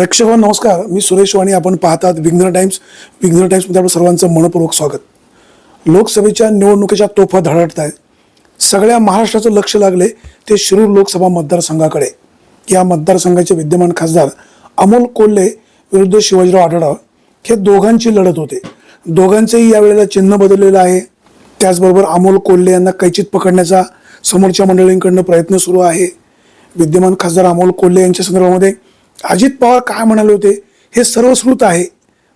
प्रेक्षक नमस्कार. मी सुरेश वाणी. आपण पाहतात विघ्न टाइम्स. विघ्न टाइम्समध्ये आपलं सर्वांचं मनपूर्वक स्वागत. लोकसभेच्या निवडणुकीच्या तोफा धडत आहेत सगळ्या महाराष्ट्राचं लक्ष लागले ते शिरूर लोकसभा मतदारसंघाकडे. या मतदारसंघाचे विद्यमान खासदार अमोल कोल्हे विरुद्ध शिवाजीराव आढळराव हे दोघांची लढत होते. दोघांचंही यावेळेला चिन्ह बदललेलं आहे. त्याचबरोबर अमोल कोल्हे यांना कैचित पकडण्याचा समोरच्या मंडळींकडनं प्रयत्न सुरू आहे. विद्यमान खासदार अमोल कोल्हे यांच्या संदर्भामध्ये अजित पवार काय म्हणाले होते? हे सर्वश्रुत आहे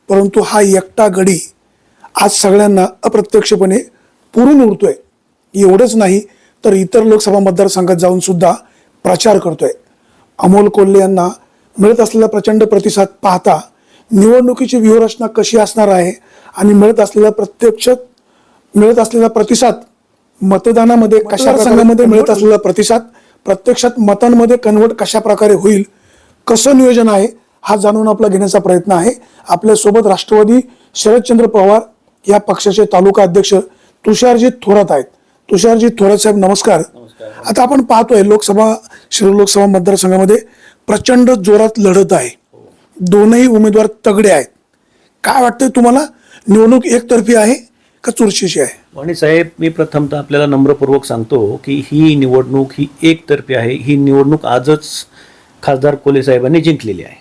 परंतु हा एकटा गडी आज सगळ्यांना अप्रत्यक्षपणे पुरून उरतोय एवढंच नाही तर इतर लोकसभा मतदारसंघात जाऊन सुद्धा प्रचार करतोय. अमोल कोल्हे यांना मिळत असलेला प्रचंड प्रतिसाद पाहता निवडणुकीची व्यूहरचना कशी असणार आहे आणि मिळत असलेला प्रत्यक्ष मिळत असलेला प्रतिसाद मतदानामध्ये कशा संघामध्ये मिळत असलेला प्रतिसाद प्रत्यक्षात मतांमध्ये कन्वर्ट कशा प्रकारे होईल कसं नियोजन आहे हा जाणून आपला घेण्याचा प्रयत्न आहे. आपल्यासोबत राष्ट्रवादी शरदचंद्र पवार या पक्षाचे तालुका अध्यक्ष तुषारजी थोरात आहेत. तुषारजी थोरात साहेब नमस्कार. आता आपण पाहतोय लोकसभा शिरूर लोकसभा मतदारसंघामध्ये प्रचंड जोरात लढत आहे. दोनही उमेदवार तगडे आहेत. काय वाटतंय तुम्हाला? निवडणूक एकतर्फी आहे का चुरशीची आहे? वाणी साहेब मी प्रथमतः आपल्याला नम्रपूर्वक सांगतो की ही निवडणूक ही एकतर्फी आहे. ही निवडणूक आजच खासदार कोले साहेबांनी जिंकलेली आहे.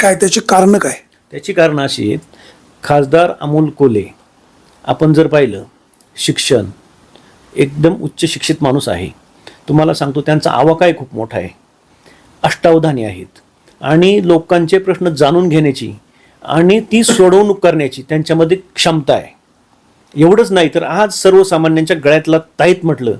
काय त्याची कारण काय? त्याची कारणं अशी आहेत खासदार अमोल कोले आपण जर पाहिलं शिक्षण एकदम उच्च शिक्षित माणूस आहे. तुम्हाला सांगतो त्यांचा आवाकाय खूप मोठा आहे. अष्टावधानी आहेत. आणि लोकांचे प्रश्न जाणून घेण्याची आणि ती सोडवणूक करण्याची त्यांच्यामध्ये क्षमता आहे. एवढंच नाही तर आज सर्वसामान्यांच्या गळ्यातला ताईत म्हटलं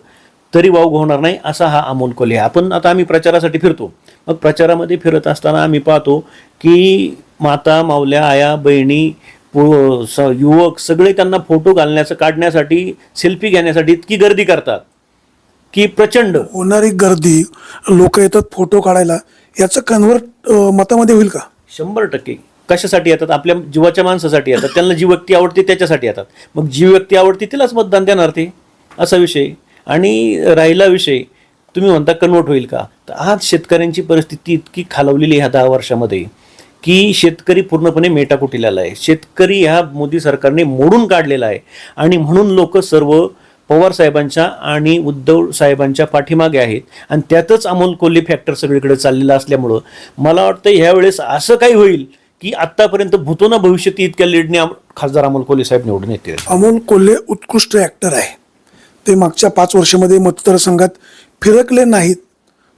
तरी वाव होणार नाही असा हा अमोल आहे. आपण आता आम्ही प्रचारासाठी फिरतो. मग प्रचारामध्ये फिरत असताना आम्ही पाहतो की माता मावल्या आया बहिणी पु- स- युवक सगळे त्यांना फोटो घालण्याचं काढण्यासाठी सेल्फी घेण्यासाठी इतकी गर्दी करतात की प्रचंड. होणारी गर्दी लोक येतात फोटो काढायला याचं कन्वर्ट मतामध्ये होईल का? शंभर टक्के. कशासाठी येतात? आपल्या जीवाच्या माणसासाठी येतात. त्यांना जी व्यक्ती आवडते त्याच्यासाठी येतात. मग जी व्यक्ती आवडते तिलाच मतदान देणार ते. असा विषय. आणि राहिला विषय तुम्ही म्हणता कन्वर्ट होईल का? तर आज शेतकऱ्यांची परिस्थिती इतकी खालवलेली आहे ह्या दहा वर्षामध्ये की शेतकरी पूर्णपणे मेटाकुटीला आहे. शेतकरी ह्या मोदी सरकारने मोडून काढलेला आहे. आणि म्हणून लोक सर्व पवार साहेबांच्या आणि उद्धव साहेबांच्या पाठीमागे आहेत. आणि त्यातच अमोल कोल्हे फॅक्टर सगळीकडे चाललेला असल्यामुळं मला वाटतं ह्यावेळेस असं काही होईल की आत्तापर्यंत भूतो ना भविष्यात इतक्या लीडने खासदार अमोल कोल्हे साहेब निवडून येतील. अमोल कोल्हे उत्कृष्ट ऍक्टर आहे. ते मागच्या पाच वर्षामध्ये मतदारसंघात फिरकले नाहीत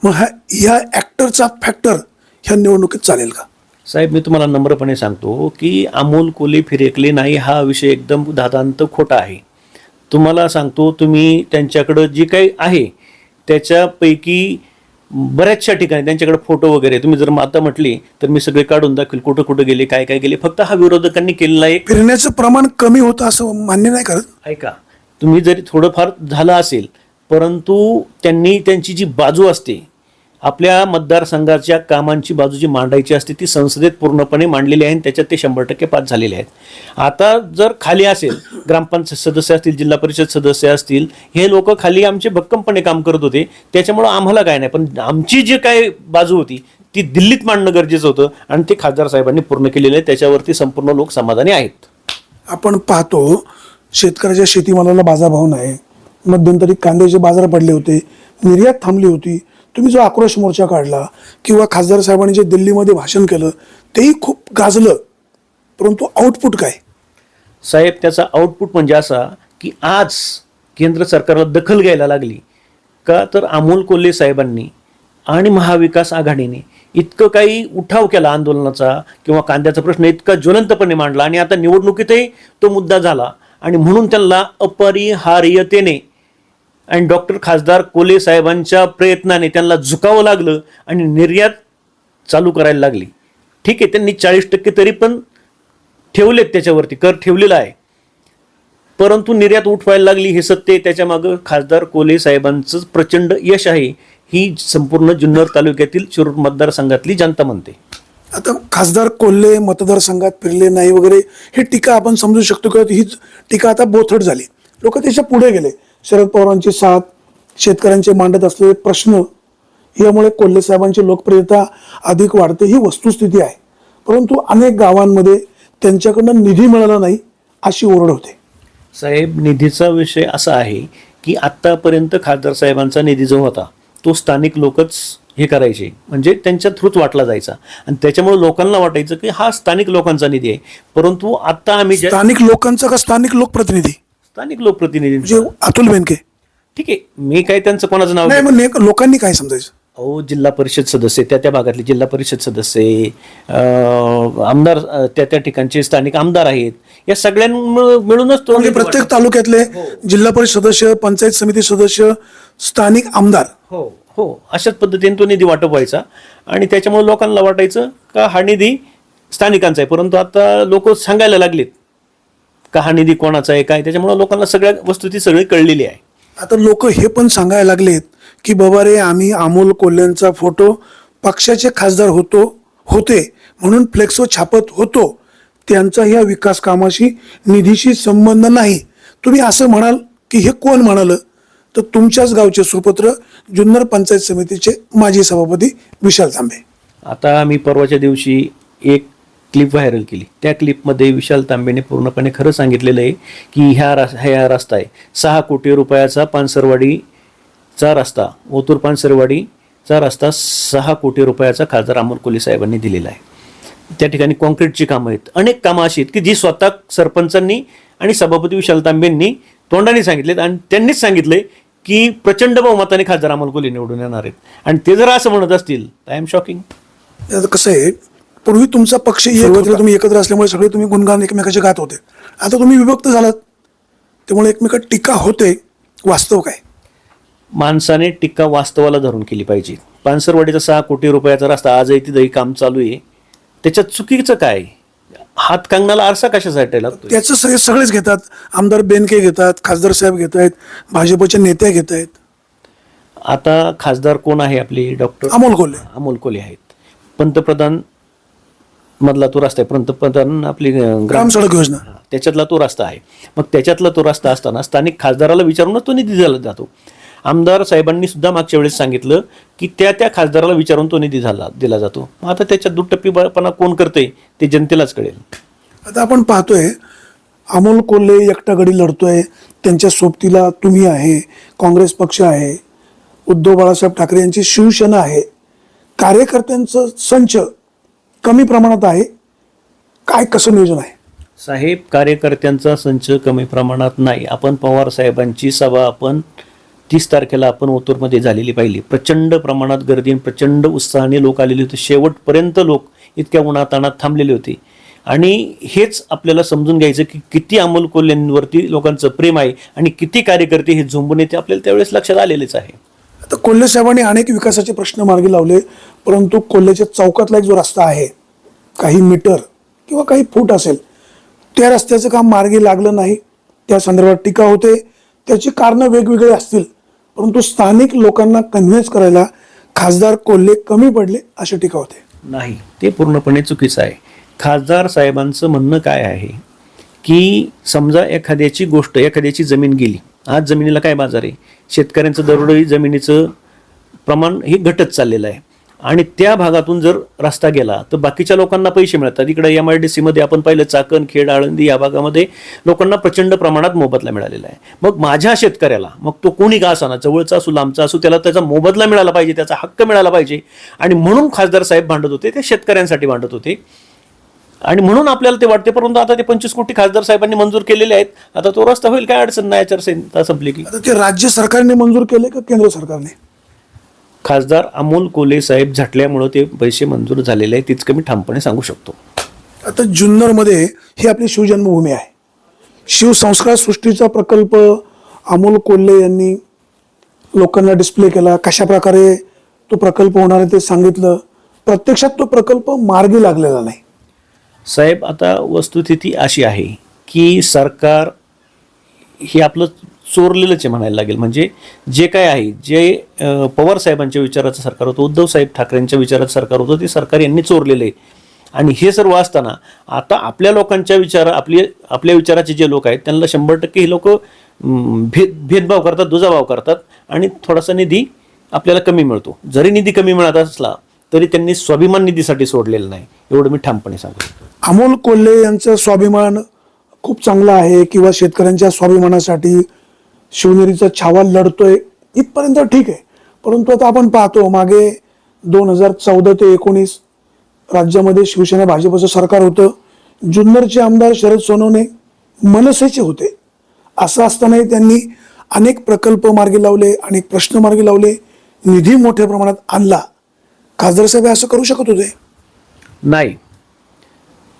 मग हा या ऍक्टरचा फॅक्टर ह्या निवडणुकीत चालेल का? साहेब मी तुम्हाला नम्रपणे सांगतो की अमोल कोल्हे फिरेकले नाही हा विषय एकदम दादांत खोटा आहे. तुम्हाला सांगतो तुम्ही त्यांच्याकडं जी काही आहे त्याच्यापैकी बऱ्याचशा ठिकाणी त्यांच्याकडे फोटो वगैरे तुम्ही जर आता म्हटली तर मी सगळे काढून दाखवेल कुठं कुठं गेले काय काय गेले. फक्त हा विरोधकांनी केलेला एक फिरण्याचं प्रमाण कमी होतं असं मान्य नाही करत? ऐका तुम्ही जरी थोडंफार झालं असेल परंतु त्यांनी त्यांची जी बाजू असते आपल्या मतदारसंघाच्या कामांची बाजू जी मांडायची असते ती संसदेत पूर्णपणे मांडलेली आहे आणि त्याच्यात ते शंभर टक्के पास झालेले आहेत. आता जर खाली असेल ग्रामपंचायत सदस्य असतील जिल्हा परिषद सदस्य असतील हे लोक खाली आमचे भक्कमपणे काम करत होते. त्याच्यामुळं आम्हाला काय नाही पण आमची जी काय बाजू होती ती दिल्लीत मांडणं गरजेचं होतं आणि ते खासदार साहेबांनी पूर्ण केलेलं आहे. त्याच्यावरती संपूर्ण लोक समाधानी आहेत. आपण पाहतो शेतकऱ्याच्या शेतीमालाला बाजारभाव नाही. मध्यंतरी कांद्याचे बाजार पडले होते निर्यात थांबली होती. तुम्ही जो आक्रोश मोर्चा काढला किंवा खासदार साहेबांनी जे दिल्लीमध्ये भाषण केलं तेही खूप गाजलं. परंतु आउटपुट काय? साहेब त्याचा आउटपुट म्हणजे असा की आज केंद्र सरकारला दखल घ्यायला लागली. का तर अमोल कोल्हे साहेबांनी आणि महाविकास आघाडीने इतकं काही उठाव केला आंदोलनाचा किंवा कांद्याचा प्रश्न इतका ज्वलंतपणे मांडला आणि आता निवडणुकीतही तो मुद्दा झाला. आणि म्हणून त्यांना अपरिहार्यतेने आणि डॉक्टर खासदार कोले साहेबांच्या प्रयत्नाने त्यांना झुकावं लागलं आणि निर्यात चालू करायला लागली. ठीक आहे त्यांनी चाळीस टक्के तरी पण ठेवलेत त्याच्यावरती कर ठेवलेला आहे. परंतु निर्यात उठवायला लागली हे सत्य त्याच्यामागं खासदार कोले साहेबांचं प्रचंड यश आहे. ही संपूर्ण जुन्नर तालुक्यातील शिरूर मतदारसंघातली जनता म्हणते. आता खासदार कोल्हे मतदारसंघात फिरले नाही वगैरे ही टीका आपण समजू शकतो किंवा ही टीका आता बोथट झाली. लोक त्याच्या पुढे गेले. शरद पवारांची साथ शेतकऱ्यांचे मांडत असलेले प्रश्न यामुळे कोल्हे साहेबांची लोकप्रियता अधिक वाढते ही वस्तुस्थिती आहे. परंतु अनेक गावांमध्ये त्यांच्याकडनं निधी मिळाला नाही अशी ओरड होते. साहेब निधीचा विषय असा आहे की आत्तापर्यंत खासदार साहेबांचा निधी जो होता तो स्थानिक लोकच हे करायचे. म्हणजे त्यांच्या थ्रूच वाटला जायचा. आणि त्याच्यामुळे लोकांना वाटायचं की हा स्थानिक लोकांचा निधी आहे. परंतु आता आम्ही स्थानिक लोकांचा का स्थानिक लोकप्रतिनिधी? स्थानिक लोकप्रतिनिधी म्हणजे अतुल बेनके. ठीक आहे मी काय त्यांचं कोणाचं नाव नाही लोकांनी काय समजायचं? अहो जिल्हा परिषद सदस्य त्या त्या भागातले जिल्हा परिषद सदस्य अं, आमदार अं, त्या त्या ठिकाणचे स्थानिक आमदार आहेत. या सगळ्यांमुळे मिळूनच तो म्हणजे प्रत्येक तालुक्यातले जिल्हा परिषद सदस्य पंचायत समिती सदस्य स्थानिक आमदार. हो हो. अशाच पद्धतीने तो निधी वाटप व्हायचा आणि त्याच्यामुळे लोकांना वाटायचं का हा निधी स्थानिकांचा आहे. परंतु आता लोक सांगायला लागलेत. का हा निधी कोणाचा आहे काय त्याच्यामुळे लोकांना सगळ्या वस्तू ती सगळी कळलेली आहे. आता लोक हे पण सांगायला लागलेत की बाबा रे आम्ही अमोल कोल्हेंचा फोटो पक्षाचे खासदार होतो होते म्हणून फ्लेक्सो छापत होतो. त्यांचा या विकास कामाशी निधीशी संबंध नाही. तुम्ही असं म्हणाल की हे कोण म्हणाल? तर तुमच्याच गावचे सुपुत्र जुन्नर पंचायत समितीचे माजी सभापती विशाल तांबे. आता मी परवाच्या दिवशी एक क्लिप व्हायरल केली. त्या क्लिपमध्ये विशाल तांबेने पूर्णपणे खरं सांगितलेलं आहे की ह्या रा ह्या रस्ता आहे. सहा कोटी रुपयाचा पानसरवाडीचा रस्ता ओतूर पानसरवाडीचा रस्ता सहा कोटी रुपयाचा खासदार अमोल कोली साहेबांनी दिलेला आहे. त्या ठिकाणी कॉन्क्रीटची कामं आहेत. अनेक कामं अशी आहेत की जी स्वतः सरपंचांनी आणि सभापती विशाल तांबेंनी तोंडाने सांगितलेत आणि त्यांनीच सांगितले की प्रचंड बहुमताने खासदार अमोल कोली निवडून येणार आहेत. आणि ते जर असं म्हणत असतील आय एम शॉकिंग कसं आहे पूर्वी तुमचा पक्ष सुरुवातीला तुम्ही एकत्र असल्यामुळे सगळे तुम्ही गुणगान एकमेकाचे गात होते. आता तुम्ही विभक्त झालात. त्यामुळे एकमेकात टीका होते. वास्तव काय? माणसाने टीका वास्तवाला धरून केली पाहिजे. पानसरवाडीचा सहा कोटी रुपयाचा रस्ता आजही तिथंही काम चालू आहे. त्याच्यात चुकीचं काय? हात कंगनाला आरसा कशासाठी लागतो त्याचं सगळे सगळेच घेतात. आमदार बेनके घेतात खासदार साहेब घेत आहेत भाजपच्या नेत्या घेत आहेत. आता खासदार कोण आहे आपले? डॉक्टर अमोल कोल्हे. अमोल कोल्हे आहेत. पंतप्रधान मधला तो रस्ता आहे. पंतप्रधान आपली ग्राम सडक योजना. त्याच्यातला तो रस्ता आहे. मग त्याच्यातला तो रस्ता असताना स्थानिक खासदाराला विचारूनच तो निधी दिला जातो. आमदार साहेबांनी सुद्धा मागच्या वेळेस सांगितलं की त्या त्या खासदाराला विचारून तो निधी झाला दिला जातो. मग आता त्याच्यात दुटप्पीपणा कोण करते ते जनतेलाच कळेल. आता आपण पाहतोय अमोल कोल्हे एकटा गडी लढतोय त्यांच्या सोबतीला तुम्ही आहे काँग्रेस पक्ष आहे उद्धव बाळासाहेब ठाकरे यांची शिवसेना आहे. कार्यकर्त्यांचं संच कमी प्रमाणात आहे. काय कसं नियोजन आहे? साहेब कार्यकर्त्यांचा संच कमी प्रमाणात नाही. आपण पवार साहेबांची सभा आपण तीस तारखेला आपण ओतूरमध्ये झालेली पाहिली. प्रचंड प्रमाणात गर्दी प्रचंड उत्साहाने लोक आलेले होते. शेवटपर्यंत लोक इतक्या उन्हातानात थांबलेले होते. आणि हेच आपल्याला समजून घ्यायचं की किती अमोल कोल्ह्यांवरती लोकांचं प्रेम आहे आणि किती कार्यकर्ते हे झोंबून येते आपल्याला त्यावेळेस लक्षात आलेलेच आहे. आता कोल्हे साहेबांनी अनेक विकासाचे प्रश्न मार्गी लावले. परंतु कोल्हेच्या चौकातला एक जो रस्ता आहे काही मीटर किंवा काही फूट असेल त्या रस्त्याचं काम मार्गी लागलं नाही. त्या संदर्भात टीका होते. त्याची कारणं वेगवेगळी असतील परंतु स्थानिक लोकांना कन्व्हिन्स करायला खासदार कोल्हे कमी पडले अशी टीका होते. नाही ते पूर्णपणे चुकीचं आहे. खासदार साहेबांचं म्हणणं काय आहे? की समजा एखाद्याची गोष्ट एखाद्याची जमीन गेली आज जमिनीला काय बाजार आहे? शेतकऱ्यांचं दरडोई जमिनीचं प्रमाण हे घटत चाललेलं आहे. आणि त्या भागातून जर रस्ता गेला तर बाकीच्या लोकांना पैसे मिळतात. इकडे एम आय डी सीमध्ये आपण पाहिलं चाकण खेड आळंदी या भागामध्ये लोकांना प्रचंड प्रमाणात मोबदला मिळालेला आहे. मग माझ्या शेतकऱ्याला मग तो कोणी का असाना जवळचा असू लांबचा असू त्याला त्याचा मोबदला मिळाला पाहिजे त्याचा हक्क मिळाला पाहिजे. आणि म्हणून खासदार साहेब भांडत होते ते शेतकऱ्यांसाठी भांडत होते. आणि म्हणून आपल्याला ते वाटते परंतु आता ते पंचवीस कोटी खासदार साहेबांनी मंजूर केलेले आहेत. आता तो रस्ता होईल काय अडचण नाही आचारसंहिता संपली की. आता ते राज्य सरकारने मंजूर केले का केंद्र सरकारने? खासदार अमोल कोल्हे साहेब झटल्यामुळं ते पैसे मंजूर झालेले आहेत. तितकं मी ठामपणे सांगू शकतो. आता जुन्नरमध्ये ही आपली शिवजन्मभूमी आहे. शिवसंस्कार सृष्टीचा प्रकल्प अमोल कोल्हे यांनी लोकांना डिस्प्ले केला. कशा प्रकारे तो प्रकल्प होणार आहे ते सांगितलं. प्रत्यक्षात तो प्रकल्प मार्गी लागलेला नाही. साहेब आता वस्तुस्थिती अशी आहे की सरकार हे आपलं चोरलेलंच आहे म्हणायला लागेल. म्हणजे जे काय आहे जे पवार साहेबांच्या विचाराचं सरकार होतं उद्धव साहेब ठाकरेंच्या विचाराचं सरकार होतं ते सरकार यांनी चोरलेलं आहे. आणि हे सर्व असताना आता आपल्या लोकांच्या विचार आपले आपल्या विचाराचे जे लोक आहेत त्यांना शंभर टक्के हे लोक भेद भेदभाव करतात दुजाभाव करतात आणि थोडासा निधी आपल्याला कमी मिळतो. जरी निधी कमी मिळत असला तरी त्यांनी स्वाभिमान निधीसाठी सोडलेलं नाही. एवढं मी ठामपणे सांगतो अमोल कोल्हे यांचं स्वाभिमान खूप चांगलं आहे किंवा शेतकऱ्यांच्या स्वाभिमानासाठी शिवनेरीचा छावा लढतोय इथपर्यंत ठीक आहे. परंतु आता आपण पाहतो मागे दोन हजार चौदा ते एकोणीस राज्यामध्ये शिवसेना भाजपचं सरकार होतं. जुन्नरचे आमदार शरद सोनवणे मनसेचे होते. असं असतानाही त्यांनी अनेक प्रकल्प मार्गी लावले अनेक प्रश्न मार्गी लावले. निधी मोठ्या प्रमाणात आणला. खासदार साहेब असं करू शकत होते? नाही.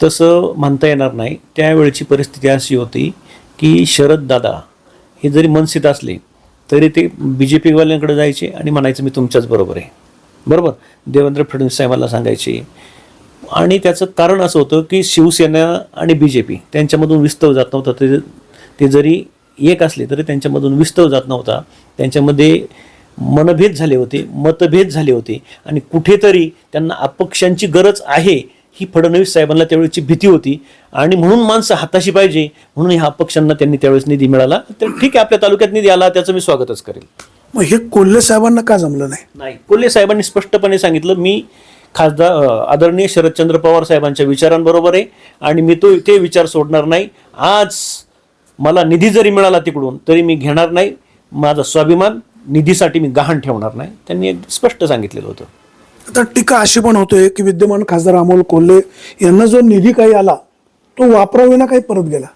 तसं म्हणता येणार नाही. त्यावेळची परिस्थिती अशी होती की शरद दादा हे जरी मनसित असले तरी ते बी जे पीवाल्यांकडे जायचे आणि म्हणायचं मी तुमच्याच बरोबर आहे. बरोबर? देवेंद्र फडणवीस साहेबांना सांगायचे. आणि त्याचं कारण असं होतं की शिवसेना आणि बी जे पी त्यांच्यामधून विस्तव जात नव्हता. ते ते जरी एक असले तरी त्यांच्यामधून विस्तव जात नव्हता. त्यांच्यामध्ये मनभेद झाले होते मतभेद झाले होते. आणि कुठेतरी त्यांना अपक्षांची गरज आहे ही फडणवीस साहेबांना त्यावेळेची भीती होती. आणि म्हणून माणसं हाताशी पाहिजे म्हणून ह्या अपक्षांना त्यांनी त्यावेळेस निधी मिळाला. तर ठीक आहे आपल्या तालुक्यात निधी आला त्याचं मी स्वागतच करेल. मग हे कोल्हे साहेबांना का जमलं नाही? नाही कोल्हे साहेबांनी स्पष्टपणे सांगितलं मी खासदार आदरणीय शरदचंद्र पवार साहेबांच्या विचारांबरोबर आहे. आणि मी तो ते विचार सोडणार नाही. आज मला निधी जरी मिळाला तिकडून तरी मी घेणार नाही. माझा स्वाभिमान निधीसाठी मी गहाण ठेवणार नाही. त्यांनी स्पष्ट सांगितलेलं होतं. आता टीका अशी पण होते की विद्यमान खासदार अमोल कोल्हे यांना जो निधी काही आला तो वापराविना काही परत गेला.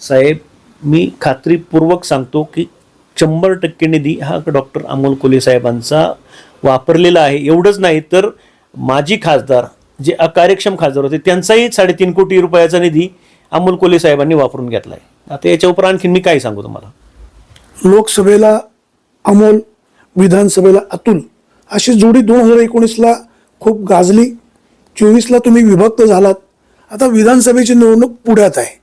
साहेब मी खात्रीपूर्वक सांगतो की शंभर टक्के निधी हा डॉक्टर अमोल कोल्हे साहेबांचा वापरलेला आहे. एवढंच नाही तर माजी खासदार जे अकार्यक्षम खासदार होते त्यांचाही साडेतीन कोटी रुपयाचा निधी अमोल कोल्हे साहेबांनी वापरून घेतला आहे आता याच्यावर आणखीन मी काय सांगू तुम्हाला? लोकसभेला अमोल विधानसभेला अतुल अशी जोडी दोन हजार एकोणीसला खूप गाजली. चोवीसला तुम्ही विभक्त झालात. आता विधानसभेची निवडणूक पुढ्यात आहे.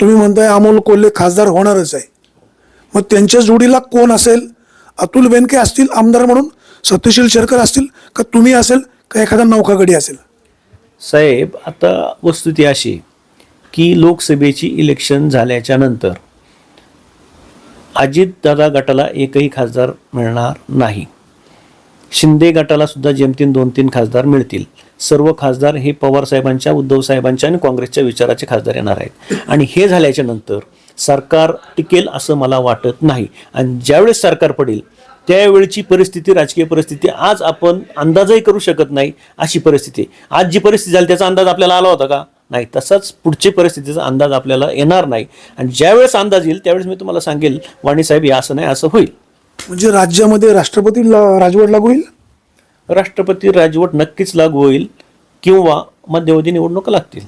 तुम्ही म्हणताय अमोल कोल्हे खासदार होणारच आहे. मग त्यांच्या जोडीला कोण असेल? अतुल बेनके असतील आमदार म्हणून? सत्यशील शेरकर असतील? का तुम्ही असेल? का एखादा नौकागडी असेल? साहेब आता वस्तुती अशी की लोकसभेची इलेक्शन झाल्याच्यानंतर अजितदादा गटाला एकही खासदार मिळणार नाही. शिंदे गटाला सुद्धा जेमतेम दोन तीन खासदार मिळतील. सर्व खासदार हे पवार साहेबांच्या उद्धव साहेबांच्या आणि काँग्रेसच्या विचाराचे खासदार येणार आहेत. आणि हे झाल्याच्यानंतर सरकार टिकेल असं मला वाटत नाही. आणि ज्यावेळेस सरकार पडेल त्यावेळची परिस्थिती राजकीय परिस्थिती आज आपण अंदाजही करू शकत नाही अशी परिस्थिती. आज जी परिस्थिती झाली त्याचा अंदाज आपल्याला आला होता का? नाही तसाच पुढची परिस्थितीचा अंदाज आपल्याला येणार नाही. आणि ज्यावेळेस अंदाज येईल त्यावेळेस मी तुम्हाला सांगेल वाणी साहेब हे असं नाही असं होईल. म्हणजे राज्यामध्ये राष्ट्रपती ला- राजवट लागू होईल? राष्ट्रपती राजवट नक्कीच लागू होईल किंवा मध्यवधी निवडणुका लागतील.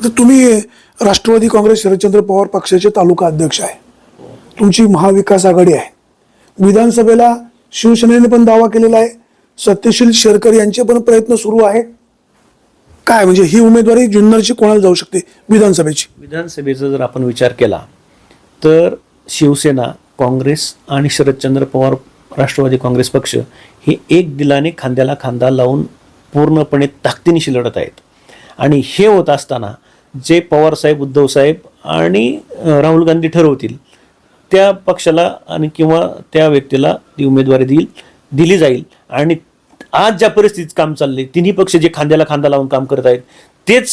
आता तुम्ही राष्ट्रवादी काँग्रेस शरदचंद्र पवार पक्षाचे तालुका अध्यक्ष आहे. तुमची महाविकास आघाडी आहे. विधानसभेला शिवसेनेने पण दावा केलेला आहे. सत्यशील शेरकर यांचे पण प्रयत्न सुरू आहेत काय म्हणजे ही उमेदवारी जुन्नरची कोणाला जाऊ शकते? विधानसभेची. विधानसभेचा जर आपण विचार केला तर शिवसेना काँग्रेस आणि शरदचंद्र पवार राष्ट्रवादी काँग्रेस पक्ष हे एक दिलाने खांद्याला खांदा लावून पूर्णपणे ताकदीनिशी लढत आहेत. आणि हे होत असताना जे पवारसाहेब उद्धव साहेब आणि राहुल गांधी ठरवतील त्या पक्षाला आणि किंवा त्या व्यक्तीला ती उमेदवारी देईल दिली जाईल. आणि आज ज्या परिस्थितीत काम चालले तिन्ही पक्ष जे खांद्याला खांदा लावून काम करत आहेत तेच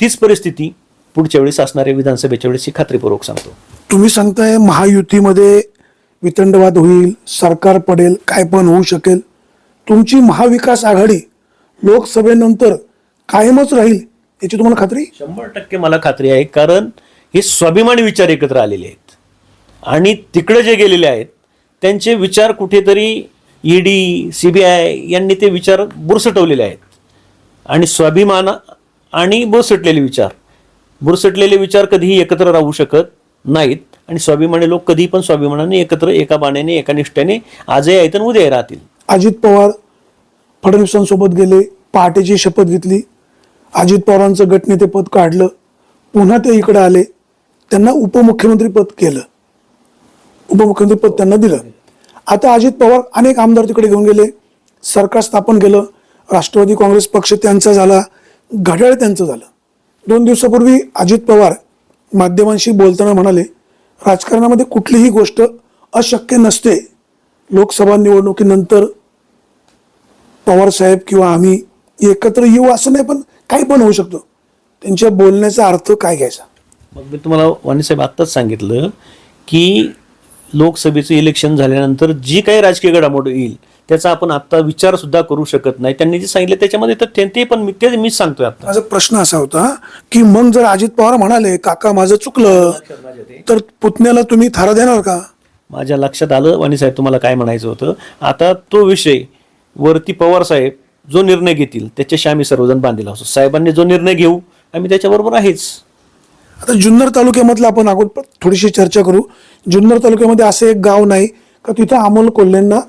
तीच परिस्थिती पुढच्या वेळेस असणाऱ्या विधानसभेच्या वेळेस ही खात्रीपूर्वक सांगतो. तुम्ही सांगताय महायुतीमध्ये वितंडवाद होईल सरकार पडेल काय पण होऊ शकेल. तुमची महाविकास आघाडी लोकसभेनंतर कायमच राहील याची तुम्हाला खात्री? शंभर टक्के मला खात्री आहे कारण हे स्वाभिमानी विचार एकत्र आलेले आहेत. आणि तिकडे जे गेलेले आहेत त्यांचे विचार कुठेतरी ईडी सी बी आय यांनी ते विचार बुरसटवलेले आहेत. आणि स्वाभिमान आणि बुरसटलेले विचार. बुरसटलेले विचार कधीही एकत्र राहू शकत नाहीत. आणि स्वाभिमानी लोक कधी पण स्वाभिमानाने एकत्र एका बाण्याने एका निष्ठेने आजही आहेत आणि उद्याही राहतील. अजित पवार फडणवीसांसोबत गेले पहाटेची शपथ घेतली. अजित पवारांचं गटनेतेपद काढलं. पुन्हा ते इकडे आले. त्यांना उपमुख्यमंत्रीपद केलं. उपमुख्यमंत्रीपद त्यांना दिलं. आता अजित पवार अनेक आमदार तिकडे घेऊन गेले. सरकार स्थापन केलं. राष्ट्रवादी काँग्रेस पक्ष त्यांचा झाला. घड्याळ त्यांचं झालं. दोन दिवसापूर्वी अजित पवार माध्यमांशी बोलताना म्हणाले राजकारणामध्ये कुठलीही गोष्ट अशक्य नसते. लोकसभा निवडणुकीनंतर पवार साहेब किंवा आम्ही एकत्र येऊ असं नाही पण काही पण होऊ शकतो. त्यांच्या बोलण्याचा अर्थ काय घ्यायचा? मग मी तुम्हाला वाणीसाहेब आत्ताच सांगितलं की लोकसभेचं इलेक्शन झाल्यानंतर जी काही राजकीय घडामोड येईल त्याचा आपण आत्ता विचार सुद्धा करू शकत नाही. त्यांनी जे सांगितलं त्याच्यामध्ये तर ते- ते पण मी ते मीच सांगतोय आता. माझा प्रश्न असा होता की मग जर अजित पवार म्हणाले काका माझं चुकलं तर पुतण्याला तुम्ही थारा देणार का? माझ्या लक्षात आलं वाणीसाहेब तुम्हाला काय म्हणायचं होतं? आता तो विषय वरती पवार साहेब जो निर्णय घेतील त्याच्याशी आम्ही सर्वजण बांधील असतो साहेबांनी जो निर्णय घेऊ आम्ही त्याच्याबरोबर आहेच. आता जुन्नर तालुक्यामधलं आपण अगोदर थोडीशी चर्चा करू. जुन्नर तालुक्यामध्ये असं एक गाव नाही का तिथं अमोल कोल्हेंना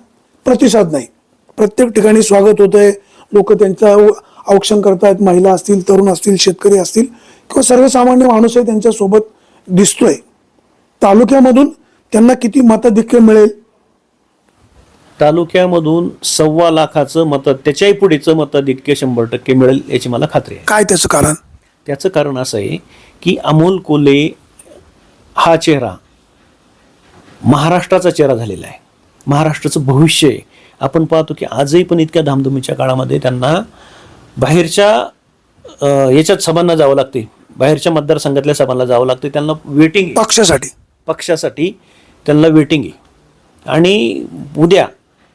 प्रतिसाद नाही. प्रत्येक ठिकाणी स्वागत होत आहे लोक त्यांचा औक्षण करतायत. महिला असतील तरुण असतील शेतकरी असतील किंवा सर्वसामान्य माणूस आहे त्यांच्यासोबत दिसतोय. तालुक्यामधून त्यांना किती मताधिक्य मिळेल? तालुक्यामधून सव्वा लाखाचं मत त्याच्याही पुढेचं मताधिक्य शंभर टक्के मिळेल याची मला खात्री आहे. काय त्याचं कारण? त्याचं कारण असं आहे की अमोल कोल्हे हा चेहरा महाराष्ट्राचा चेहरा झालेला आहे. महाराष्ट्राचं भविष्य आहे. आपण पाहतो की आजही पण इतक्या धामधुमीच्या काळामध्ये त्यांना बाहेरच्या याच्यात सभांना जावं लागते. बाहेरच्या मतदारसंघातल्या सभांना जावं लागते. त्यांना वेटिंग पक्षासाठी. पक्षासाठी त्यांना वेटिंग आहे. आणि उद्या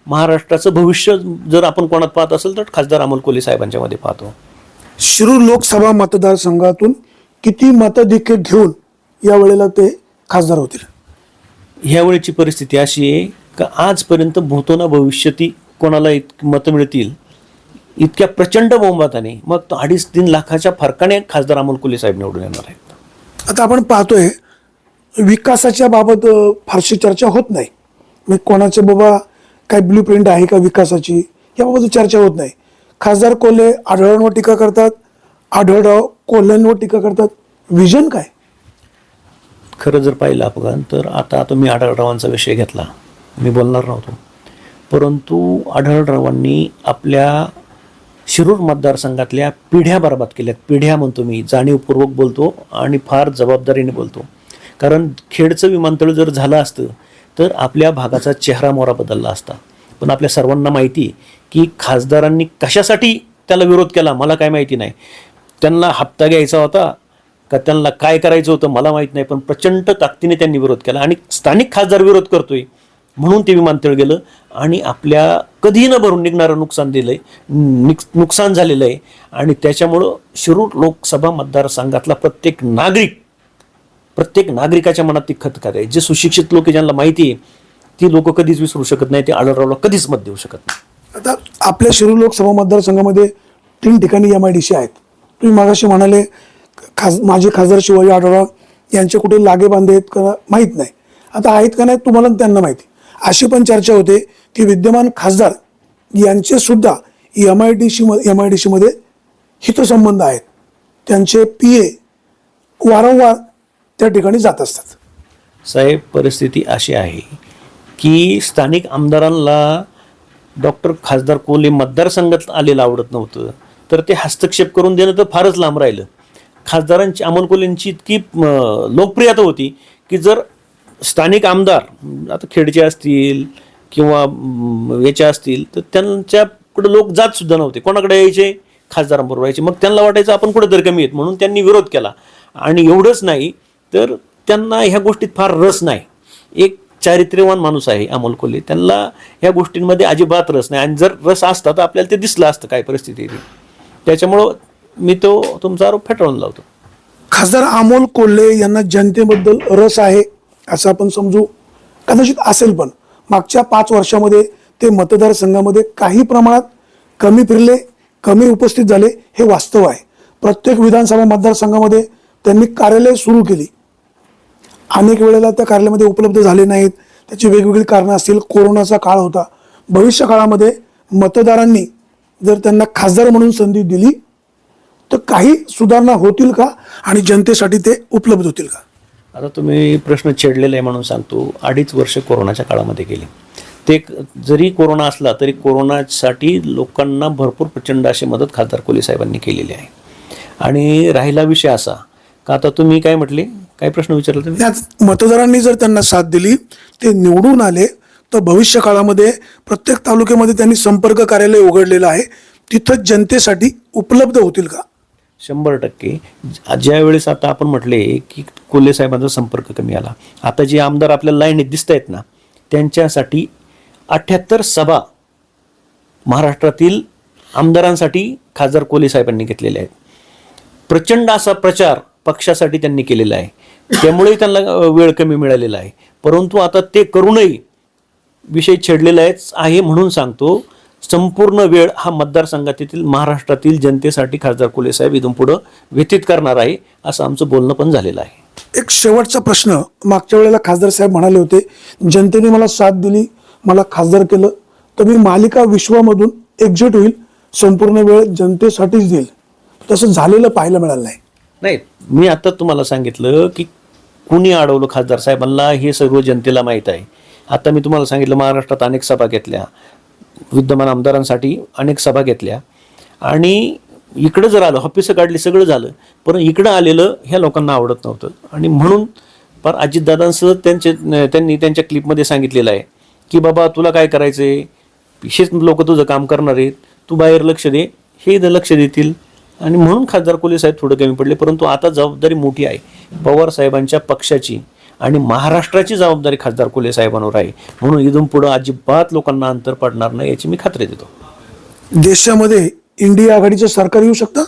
महाराष्ट्राचं भविष्य जर आपण कोणात पाहत असेल तर खासदार अमोल कोल्हे साहेबांच्या मध्ये पाहतो. शिरूर लोकसभा मतदारसंघातून किती मताधिक्य घेऊन या वेळेला ते खासदार होतील? ह्यावेळेची परिस्थिती अशी आहे का आजपर्यंत भूतोना भविष्यती कोणाला इत मतं मिळतील? इतक्या प्रचंड बहुमताने मग तो अडीच तीन लाखाच्या फरकाने खासदार अमोल कोल्हे साहेब निवडून येणार आहेत. आता आपण पाहतोय विकासाच्या बाबत फारशी चर्चा होत नाही. मग कोणाचे बाबा काय ब्ल्यू प्रिंट आहे का विकासाची? याबाबत चर्चा होत नाही. खासदार कोल्हे आढळरावांवर टीका करतात. आढळराव कोल्ह्यांवर टीका करतात. विजन काय? खरं जर पाहिलं आपण तर आता तुम्ही आढळरावांचा विषय घेतला. मी बोलणार नव्हतो. परंतु आढळरावांनी आपल्या शिरूर मतदारसंघातल्या पिढ्या बरबाद केल्यात. पिढ्या म्हणतो मी जाणीवपूर्वक बोलतो आणि फार जबाबदारीने बोलतो. कारण खेडचं विमानतळ जर झालं असतं तर आपल्या भागाचा चेहरा मोहरा बदलला असता. पण आपल्या सर्वांना माहिती की खासदारांनी कशासाठी त्याला विरोध केला मला काय माहिती नाही. त्यांना हप्ता घ्यायचा होता का त्यांना काय करायचं होतं मला माहीत नाही. पण प्रचंड ताकदीने त्यांनी विरोध केला आणि स्थानिक खासदार विरोध करतोय. म्हणून ते विमानतळ गेलं आणि आपल्या कधी न भरून निघणारं नुकसान दिलंय. निक- नुकसान झालेलं आहे. आणि त्याच्यामुळं शिरूर लोकसभा मतदारसंघातला प्रत्येक नागरिक प्रत्येक नागरिकाच्या मनात ती खतखत आहे. जे सुशिक्षित लोक ज्यांना माहिती आहे ती लोक कधीच विसरू शकत नाही ते आढळरावला कधीच मत देऊ शकत नाही. आता आपल्या शिरूर लोकसभा मतदारसंघामध्ये तीन ठिकाणी एम आय डी सी आहेत. तुम्ही मागाशी म्हणाले खास माजी खासदार शिवाजी आढळराव यांचे कुठे लागे बांधे आहेत का माहीत नाही. आता आहेत का नाही तुम्हाला त्यांना माहिती. अशी पण चर्चा होते की विद्यमान खासदार यांचे सुद्धा M I D C M I D सीमध्ये हितसंबंध आहेत. त्यांचे पी ए वारंवार त्या ठिकाणी जात असतात. साहेब परिस्थिती अशी आहे की स्थानिक आमदारांना डॉक्टर खासदार कोले मतदारसंघात आलेलं आवडत नव्हतं. तर ते हस्तक्षेप करून देणं तर फारच लांब राहिलं. खासदारांची अमोल कोलेंची इतकी लोकप्रियता होती की जर स्थानिक आमदार आता खेडचे असतील किंवा याच्या याचे असतील तर त्यांच्याकडे लोक जात सुद्धा नव्हते. कोणाकडे यायचे? खासदारांबरोबर यायचे. मग त्यांना वाटायचं आपण कुठेतरी कमी आहेत? म्हणून त्यांनी विरोध केला. आणि एवढंच नाही तर त्यांना ह्या गोष्टीत फार रस नाही. एक चारित्र्यवान माणूस आहे अमोल कोल्हे. त्यांना ह्या गोष्टींमध्ये अजिबात रस नाही. आणि जर रस असता तर आपल्याला ते दिसलं असतं काय परिस्थिती ती. त्याच्यामुळं मी तो तुमचा आरोप फेटाळून लावतो. खासदार अमोल कोल्हे यांना जनतेबद्दल रस आहे. असं आपण समजू. कदाचित असेल पण. मागच्या पाच वर्षामध्ये ते मतदारसंघामध्ये काही प्रमाणात कमी फिरले कमी उपस्थित झाले हे वास्तव आहे. प्रत्येक विधानसभा मतदारसंघामध्ये त्यांनी कार्यालय सुरू केली. अनेक वेळेला त्या कार्यालयामध्ये उपलब्ध झाले नाहीत. त्याची वेगवेगळी कारणं असतील. कोरोनाचा काळ होता. भविष्य काळामध्ये मतदारांनी जर त्यांना खासदार म्हणून संधी दिली तर काही सुधारणा होतील का? आणि जनतेसाठी ते उपलब्ध होतील का? आता तुम्ही प्रश्न छेडलेला आहे म्हणून सांगतो. अडीच वर्ष कोरोनाच्या काळामध्ये गेले. ते जरी कोरोना असला तरी कोरोनासाठी लोकांना भरपूर प्रचंड अशी मदत खासदार कोली साहेबांनी केलेली आहे. आणि राहिला विषय असा का आता तुम्ही काय म्हटले? काय प्रश्न विचारला तुम्ही? त्यात मतदारांनी जर त्यांना साथ दिली ते निवडून आले तर भविष्य काळामध्ये प्रत्येक तालुक्यामध्ये त्यांनी संपर्क कार्यालय उघडलेलं आहे. तिथं जनतेसाठी उपलब्ध होतील का? शंभर टक्के. ज्यावेळेस आता आपण म्हटले की कोल्हे साहेबांचा संपर्क कमी आला. आता जे आमदार आपल्याला लाईनीत दिसत आहेत ना त्यांच्यासाठी अठ्ठ्याहत्तर सभा महाराष्ट्रातील आमदारांसाठी खासदार कोल्हे साहेबांनी घेतलेले आहेत. प्रचंड असा प्रचार पक्षासाठी त्यांनी केलेला आहे. त्यामुळे त्यांना वेळ कमी मिळालेला आहे. परंतु आता ते करूनही विषय छेडलेला आहे म्हणून सांगतो संपूर्ण वेळ हा मतदारसंघातील महाराष्ट्रातील जनतेसाठी खासदार कोल्हे साहेब इथून पुढं व्यतीत करणार आहे असं आमचं बोलणं पण झालेलं आहे. एक शेवटचा प्रश्न मागच्या वेळेला खासदार साहेब म्हणाले होते जनतेने मला साथ दिली मला खासदार केलं तर मी मालिका विश्वामधून एक्झिट होईल संपूर्ण वेळ जनतेसाठीच देईल. तसं झालेलं पाहायला मिळालं नाही. नाही मी आता तुम्हाला सांगितलं की कुणी अडवलं खासदार साहेबांना हे सर्व जनतेला माहीत आहे. आता मी तुम्हाला सांगितलं महाराष्ट्रात अनेक सभा घेतल्या. विद्यमान आमदारांसाठी अनेक सभा घेतल्या. आणि इकडं जर आलं ऑफिसं काढली सगळं झालं पण इकडं आलेलं ह्या लोकांना आवडत नव्हतं. आणि म्हणून पर अजितदादांसह त्यांचे त्यांनी त्यांच्या क्लिपमध्ये सांगितलेलं आहे की बाबा तुला काय करायचं आहे विशेष लोक तुझं काम करणार आहेत. तू बाहेर लक्ष दे. हे इथं लक्ष देतील. आणि म्हणून खासदार कोले साहेब थोडं कमी पडले परंतु आता जबाबदारी मोठी आहे. पवार साहेबांच्या पक्षाची. आणि महाराष्ट्राची जबाबदारी खासदार कोल्हे साहेबांवर आहे. म्हणून इथून पुढं अजिबात लोकांना अंतर पडणार नाही याची मी खात्री देतो. देशामध्ये इंडिया आघाडीचं सरकार येऊ शकतं?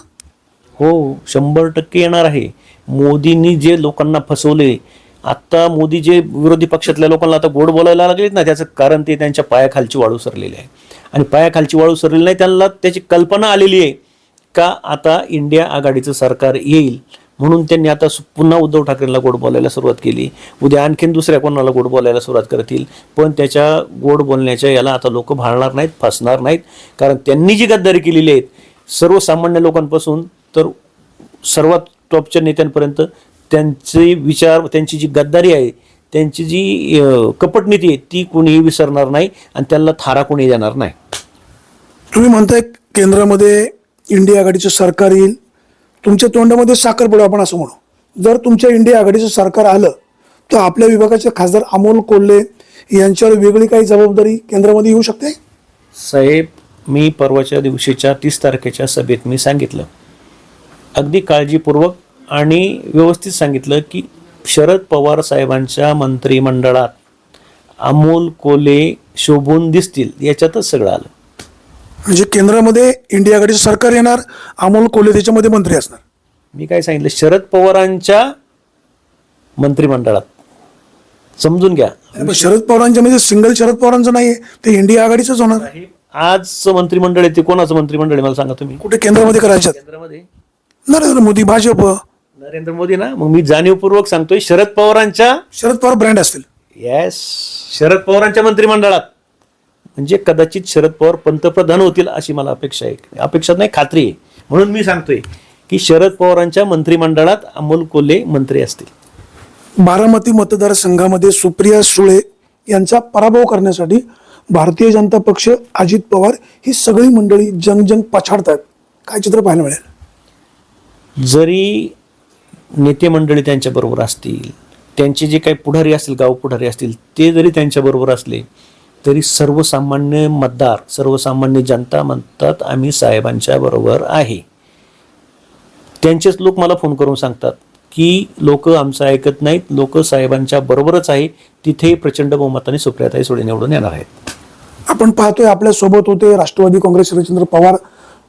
हो शंभर टक्के येणार आहे. मोदींनी जे लोकांना फसवले आत्ता मोदी जे विरोधी पक्षातल्या लोकांना आता गोड बोलायला लागलेत ना त्याचं कारण ते त्यांच्या पायाखालची वाळू सरलेली आहे. आणि पायाखालची वाळू सरलेली नाही त्यांना त्याची कल्पना आलेली आहे का आता इंडिया आघाडीचं सरकार येईल? म्हणून त्यांनी आता पुन्हा उद्धव ठाकरेंना गोड बोलायला सुरुवात केली. उद्या आणखीन दुसऱ्या कोणाला गोड बोलायला सुरुवात करतील? पण त्याच्या गोड बोलण्याच्या याला आता लोक भाळणार नाहीत फसणार नाहीत. कारण त्यांनी जी गद्दारी केलेली आहेत सर्वसामान्य लोकांपासून तर सर्वात टॉपच्या नेत्यांपर्यंत त्यांचे विचार त्यांची जी गद्दारी आहे त्यांची जी कपटनीती आहे ती कोणीही विसरणार नाही आणि त्यांना थारा कोणी देणार नाही. तुम्ही म्हणताय केंद्रामध्ये इंडिया आघाडीचं सरकार येईल. तुमच्या तोंडामध्ये साखर पडू आपण असं म्हणू. जर तुमच्या इंडिया आघाडीचं सरकार आलं तर आपल्या विभागाचे खासदार अमोल कोल्हे यांच्यावर वेगळी काही जबाबदारी केंद्रामध्ये येऊ शकते? साहेब मी परवाच्या दिवशीच्या तीस तारखेच्या सभेत मी सांगितलं. अगदी काळजीपूर्वक आणि व्यवस्थित सांगितलं की शरद पवार साहेबांच्या मंत्रिमंडळात अमोल कोले शोभून दिसतील याच्यातच सगळं आलं. म्हणजे केंद्रामध्ये इंडिया आघाडीचं सरकार येणार अमोल कोल्हे त्याच्यामध्ये मंत्री असणार. मी काय सांगितलं शरद पवारांच्या मंत्रिमंडळात. समजून घ्या. पण शरद पवारांच्या म्हणजे सिंगल शरद पवारांचं नाहीये ते इंडिया आघाडीचंच होणार. आजचं मंत्रिमंडळ आहे ते कोणाचं मंत्रिमंडळ आहे मला सांगा तुम्ही. कुठे केंद्रामध्ये करायच्यात केंद्रामध्ये. नरेंद्र मोदी भाजप. नरेंद्र मोदी ना? मग मी जाणीवपूर्वक सांगतोय शरद पवारांच्या शरद पवार ब्रँड असतील. येस शरद पवारांच्या मंत्रिमंडळात. म्हणजे कदाचित शरद पवार पंतप्रधान होतील अशी मला अपेक्षा आहे. अपेक्षा नाही खात्री आहे. म्हणून मी सांगतोय की शरद पवारांच्या मंत्रिमंडळात अमोल कोल्हे मंत्री असतील. बारामती मतदारसंघामध्ये सुप्रिया सुळे यांचा पराभव करण्यासाठी भारतीय जनता पक्ष अजित पवार ही सगळी मंडळी जंग जंग पछाडतात काय चित्र पाहायला मिळेल? जरी नेते मंडळी त्यांच्याबरोबर असतील त्यांचे जे काही पुढारी असतील गाव पुढारी असतील ते जरी त्यांच्याबरोबर असले तरी सर्वसामान्य मतदार सर्वसामान्य जनता म्हणतात आम्ही साहेबांच्या बरोबर आहे. त्यांचेच लोक मला फोन करून सांगतात की लोक आमचं ऐकत नाहीत लोक साहेबांच्या बरोबरच आहे तिथेही प्रचंड बहुमताने सुप्रियाताई सुळे निवडून येणार आहेत. आपण पाहतोय आपल्यासोबत होते राष्ट्रवादी काँग्रेस शरदचंद्र पवार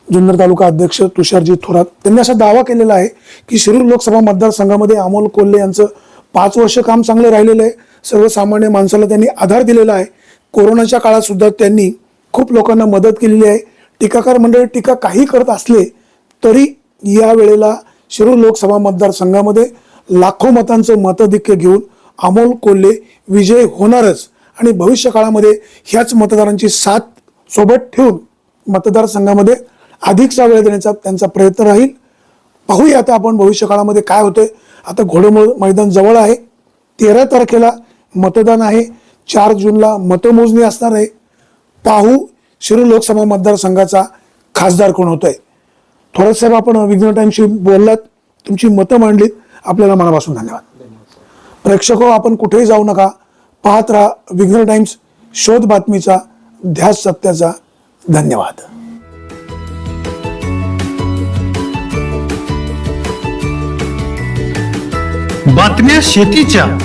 जुन्नर तालुका अध्यक्ष तुषारजी थोरात. त्यांनी असा दावा केलेला आहे की शिरूर लोकसभा मतदारसंघामध्ये अमोल कोल्हे यांचं पाच वर्ष काम चांगलं राहिलेलं आहे. सर्वसामान्य माणसाला त्यांनी आधार दिलेला आहे. कोरोनाच्या काळात सुद्धा त्यांनी खूप लोकांना मदत केलेली आहे. टीकाकार मंडळी टीका काही करत असले तरी या वेळेला शिरूर लोकसभा मतदारसंघामध्ये लाखो मतांचं मताधिक्य घेऊन अमोल कोल्हे विजय होणारच आणि भविष्य काळामध्ये ह्याच मतदारांची साथ सोबत ठेवून मतदारसंघामध्ये अधिकचा वेळ देण्याचा त्यांचा प्रयत्न राहील. पाहूया आता आपण भविष्य काळामध्ये काय होतंय. आता घोडेमोड मैदान जवळ आहे. तेरा तारखेला मतदान आहे. चार जूनला मतमोजणी असणार आहे. पाहू शिरूर लोकसभा मतदारसंघाचा खासदार कोण होतोय. थोरात साहेब आपण विघ्न टाईमशी बोललात. तुमची मतं मांडलीत. आपल्याला मनापासून धन्यवाद. प्रेक्षको आपण कुठेही जाऊ नका. पाहत राहा विघ्न टाइम्स शोध बातमीचा ध्यास सत्याचा. धन्यवाद. बातम्या शेतीच्या.